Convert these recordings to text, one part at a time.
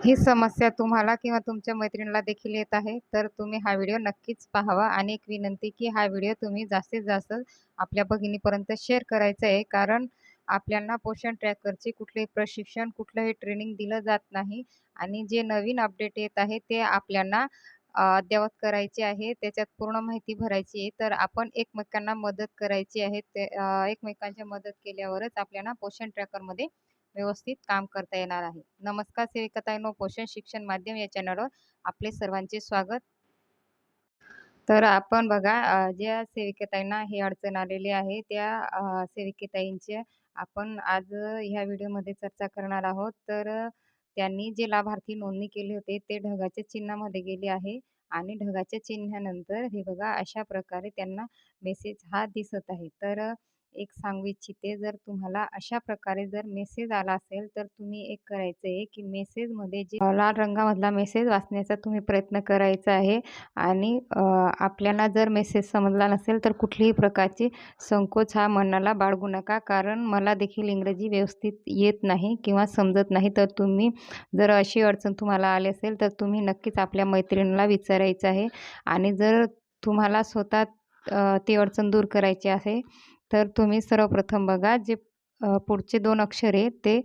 ही समस्या तुम्हाला किंवा तुमच्या मैत्रिणीला देखील येत आहे तर तुम्ही हा व्हिडिओ नक्कीच पाहावा. आणि एक विनंती की हा व्हिडिओ तुम्ही जास्तीत जास्त आपल्या भगिनीपर्यंत शेअर करायचा आहे. कारण आपल्याला पोषण ट्रॅकरचे कुठलेही प्रशिक्षण कुठलंही ट्रेनिंग दिलं जात नाही. आणि जे नवीन अपडेट येत आहे ते आपल्याला अद्ययावत करायचे आहे. त्याच्यात पूर्ण माहिती भरायची आहे. तर आपण एकमेकांना मदत करायची आहे. ते एकमेकांची मदत केल्यावरच आपल्याला पोषण ट्रॅकरमध्ये व्यवस्थित काम करता येणार आहे. नमस्कार सेविकाताईंनो पोषण शिक्षण माध्यम या चॅनलवर आपले सर्वांचे स्वागत. तर आपण बघा ज्या सेविकेताईंना हे अडचण आलेली आहे त्या सेविकेताईंचे आपण आज ह्या व्हिडिओमध्ये चर्चा करणार आहोत. तर त्यांनी जे लाभार्थी नोंदणी केली होती ते ढगाच्या चिन्हामध्ये गेले आहे आणि ढगाच्या चिन्हानंतर हे बघा अशा प्रकारे त्यांना मेसेज हा दिसत आहे. तर एक सांगू इच्छिते. जर तुम्हाला अशा प्रकारे जर मेसेज आला असेल तर तुम्ही एक करायचं आहे की मेसेजमध्ये जे लाल रंगामधला मेसेज वाचण्याचा तुम्ही प्रयत्न करायचा आहे. आणि आपल्याला जर मेसेज समजला नसेल तर कुठलीही प्रकारची संकोच हा मनाला बाळगू नका. कारण मला देखील इंग्रजी व्यवस्थित येत नाही किंवा समजत नाही. तर तुम्ही जर अशी अडचण तुम्हाला आली असेल तर तुम्ही नक्कीच आपल्या मैत्रिणीला विचारायचं आहे. आणि जर तुम्हाला स्वतः ती अडचण दूर करायची आहे तर तुम्ही सर्वप्रथम बघा जे पुढचे दोन अक्षरे ते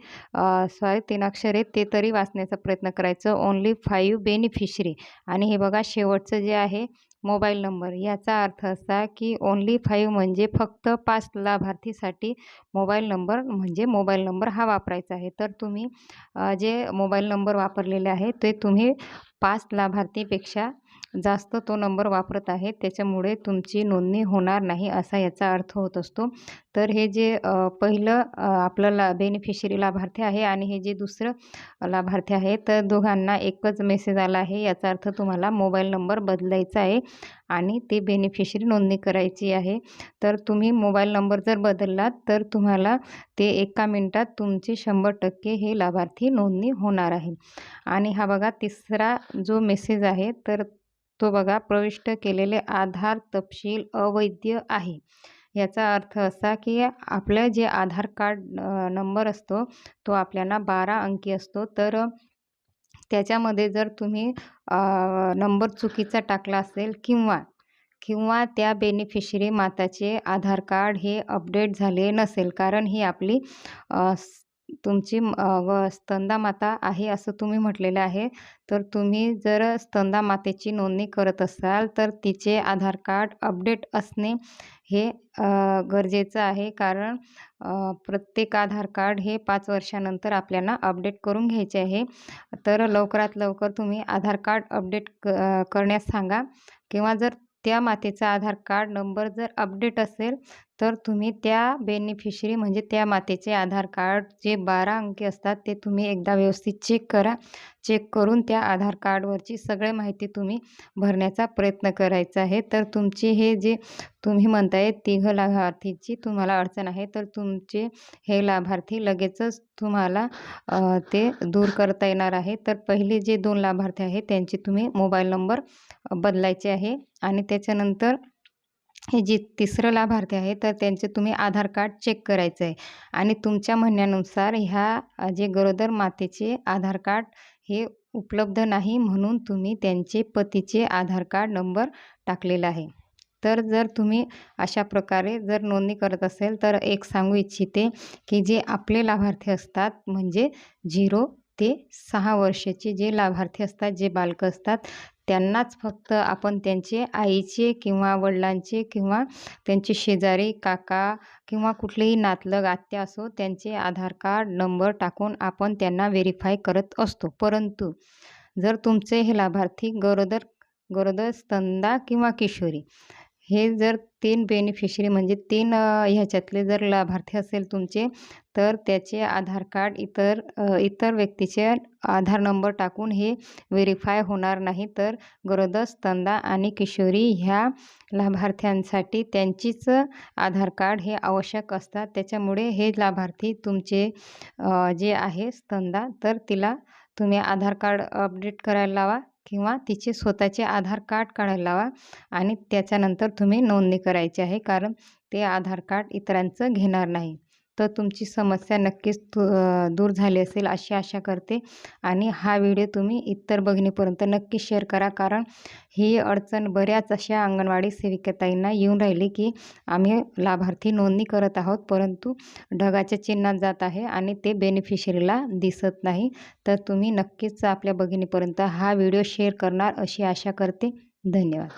सॉरी तीन अक्षरे ते तरी वाचण्याचा प्रयत्न करायचं. ओन्ली फाईव्ह बेनिफिशरी आणि हे बघा शेवटचं जे आहे मोबाईल नंबर याचा अर्थ असा की ओन्ली फाईव्ह म्हणजे फक्त पाच लाभार्थीसाठी मोबाईल नंबर म्हणजे मोबाईल नंबर हा वापरायचा आहे. तर तुम्ही जे मोबाईल नंबर वापरलेले आहे ते तुम्ही पाच लाभार्थीपेक्षा जास्त तो नंबर वापरत आहे त्याच्यामुळे तुमची नोंदणी होणार नाही असा याचा अर्थ होत असतो. तर हे जे पहिलं आपलं ला बेनिफिशरी लाभार्थी आहे आणि हे जे दुसरं लाभार्थी आहे तर दोघांना एकच मेसेज आला आहे. याचा अर्थ तुम्हाला मोबाईल नंबर बदलायचा आहे आणि ते बेनिफिशरी नोंदणी करायची आहे. तर तुम्ही मोबाईल नंबर जर बदललात तर तुम्हाला ते एका मिनटात तुमची शंभर टक्के हे लाभार्थी नोंदणी होणार आहे. आणि हा बघा तिसरा जो मेसेज आहे तर तो बघा प्रविष्ट केलेले आधार तपशील अवैध आहे. याचा अर्थ असा की आपलं जे आधार कार्ड नंबर असतो तो आपल्याला बारा अंकी असतो. तर त्याच्यामध्ये जर तुम्ही नंबर चुकीचा टाकला असेल किंवा किंवा त्या बेनिफिशरी माताचे आधार कार्ड हे अपडेट झाले नसेल कारण ही आपली तुमची व स्तंदा माता आहे असं तुम्ही म्हटलेलं आहे. तर तुम्ही जर स्तंदा मातेची नोंदणी करत असाल तर तिचे आधार कार्ड अपडेट असणे हे गरजेचं आहे. कारण प्रत्येक आधार कार्ड हे पाच वर्षानंतर आपल्याला अपडेट करून घ्यायचे आहे. तर लवकरात लवकर तुम्ही आधार कार्ड अपडेट क करण्यास सांगा. किंवा जर त्या मातेचा आधार कार्ड नंबर जर अपडेट असेल तर तुम्ही त्या बेनिफिशरी म्हणजे त्या मातेचे आधार कार्ड जे बारा अंकी असतात ते तुम्ही एकदा व्यवस्थित चेक करा. चेक करून त्या आधार कार्डवरची सगळी माहिती तुम्ही भरण्याचा प्रयत्न करायचा आहे. तर तुमचे हे जे तुम्ही म्हणताय तिघं लाभार्थीची तुम्हाला अडचण आहे तर तुमचे हे लाभार्थी लगेचच तुम्हाला ते दूर करता येणार आहे. तर पहिले जे दोन लाभार्थी आहेत त्यांचे तुम्ही मोबाईल नंबर बदलायचे आहे आणि त्याच्यानंतर हे जे तिसरं लाभार्थी आहे तर त्यांचे तुम्ही आधार कार्ड चेक करायचं आहे आणि तुमच्या म्हणण्यानुसार ह्या जे गरोदर मातेचे आधार कार्ड हे उपलब्ध नाही म्हणून तुम्ही त्यांचे पतीचे आधार कार्ड नंबर टाकलेला आहे. तर जर तुम्ही अशा प्रकारे जर नोंदणी करत असेल तर एक सांगू इच्छिते की जे आपले लाभार्थी असतात म्हणजे झिरो ते सहा वर्षाचे जे लाभार्थी असतात जे बालकं असतात त्यांनाच फक्त आपण त्यांचे आईचे किंवा वडिलांचे किंवा त्यांचे शेजारी काका किंवा कुठलेही नातलग आत्या असो त्यांचे आधार कार्ड नंबर टाकून आपण त्यांना व्हेरीफाय करत असतो. परंतु जर तुमचे हे लाभार्थी गरोदर गरोदर स्तंदा किंवा किशोरी हे जर तीन बेनिफिशरी म्हणजे तीन ह्याच्यातले जर लाभार्थी असेल तुमचे तर त्याचे आधार कार्ड इतर इतर व्यक्तीचे आधार नंबर टाकून हे व्हेरीफाय होणार नाही. तर गरोदर स्तंदा आणि किशोरी ह्या लाभार्थ्यांसाठी त्यांचीच आधार कार्ड हे आवश्यक असतात. त्याच्यामुळे हे लाभार्थी तुमचे जे आहे स्तंदा तर तिला तुम्ही आधार कार्ड अपडेट करायला लावा. किंवा तिचे स्वतःचे आधार कार्ड काढायला लावा आणि त्याच्यानंतर तुम्ही नोंदणी करायची आहे कारण ते आधार कार्ड इतरांचं घेणार नाही. तर तुमची समस्या नक्कीच दूर झाली असेल अशी आशा करते. आणि हा व्हिडिओ तुम्ही इतर बघणीपर्यंत नक्की शेअर करा. कारण ही अडचण बऱ्याच अशा अंगणवाडी सेविकाताईंना येऊन राहिली की आम्ही लाभार्थी नोंदणी करत आहोत. परंतु ढगाच्या चिन्हात जात आहे आणि ते बेनिफिशरीला दिसत नाही. तर तुम्ही नक्कीच आपल्या बघिणीपर्यंत हा व्हिडिओ शेअर करणार अशी आशा करते. धन्यवाद.